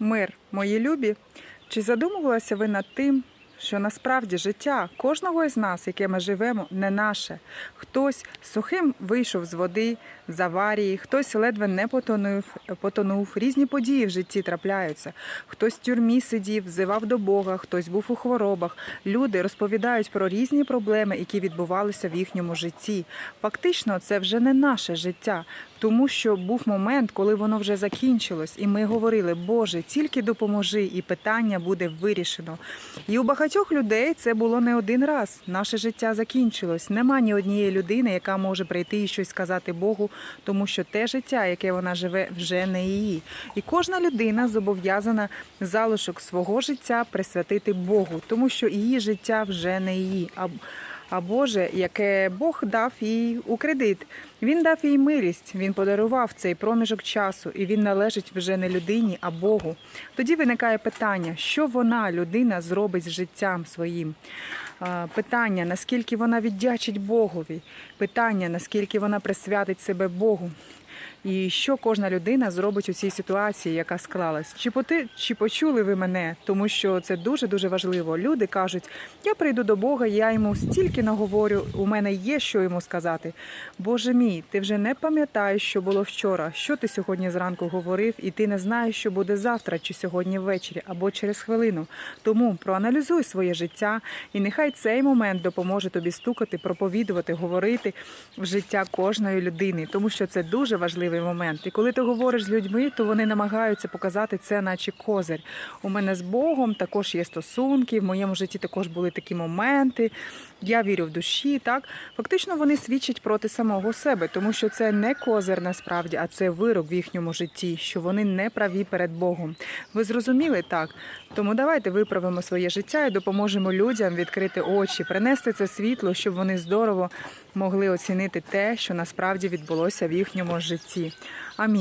Мир, мої любі, чи задумувалися ви над тим, що насправді життя кожного із нас, яке ми живемо, не наше. Хтось сухим вийшов з води, з аварії, хтось ледве не потонув, потонув. Різні події в житті трапляються. Хтось в тюрмі сидів, взивав до Бога, хтось був у хворобах. Люди розповідають про різні проблеми, які відбувалися в їхньому житті. Фактично, це вже не наше життя, тому що був момент, коли воно вже закінчилось, і ми говорили, Боже, тільки допоможи, і питання буде вирішено. І у багатьох людей це було не один раз. Наше життя закінчилось. Нема ні однієї людини, яка може прийти і щось сказати Богу, тому що те життя, яке вона живе, вже не її. І кожна людина зобов'язана залишок свого життя присвятити Богу, тому що її життя вже не її. А Боже, яке Бог дав їй у кредит. Він дав їй милість, він подарував цей проміжок часу, і він належить вже не людині, а Богу. Тоді виникає питання, що вона, людина, зробить з життям своїм. Питання, наскільки вона віддячить Богові, питання, наскільки вона присвятить себе Богу. І що кожна людина зробить у цій ситуації, яка склалась? Чи поти, чи почули ви мене? Тому що це дуже дуже важливо. Люди кажуть, я прийду до Бога, я йому стільки наговорю, у мене є що йому сказати. Боже мій, ти вже не пам'ятаєш, що було вчора, що ти сьогодні зранку говорив, і ти не знаєш, що буде завтра, чи сьогодні ввечері, або через хвилину. Тому проаналізуй своє життя, і нехай цей момент допоможе тобі стукати, проповідувати, говорити в життя кожної людини, тому що це дуже важливий момент. І коли ти говориш з людьми, то вони намагаються показати це, наче козир. У мене з Богом також є стосунки. В моєму житті також були такі моменти. Я вірю в душі. Так фактично вони свідчать проти самого себе, тому що це не козир насправді, а це вирок в їхньому житті, що вони не праві перед Богом. Ви зрозуміли так? Тому давайте виправимо своє життя і допоможемо людям відкрити очі, принести це світло, щоб вони здорово могли оцінити те, що насправді відбулося в їхньому житті. Амінь.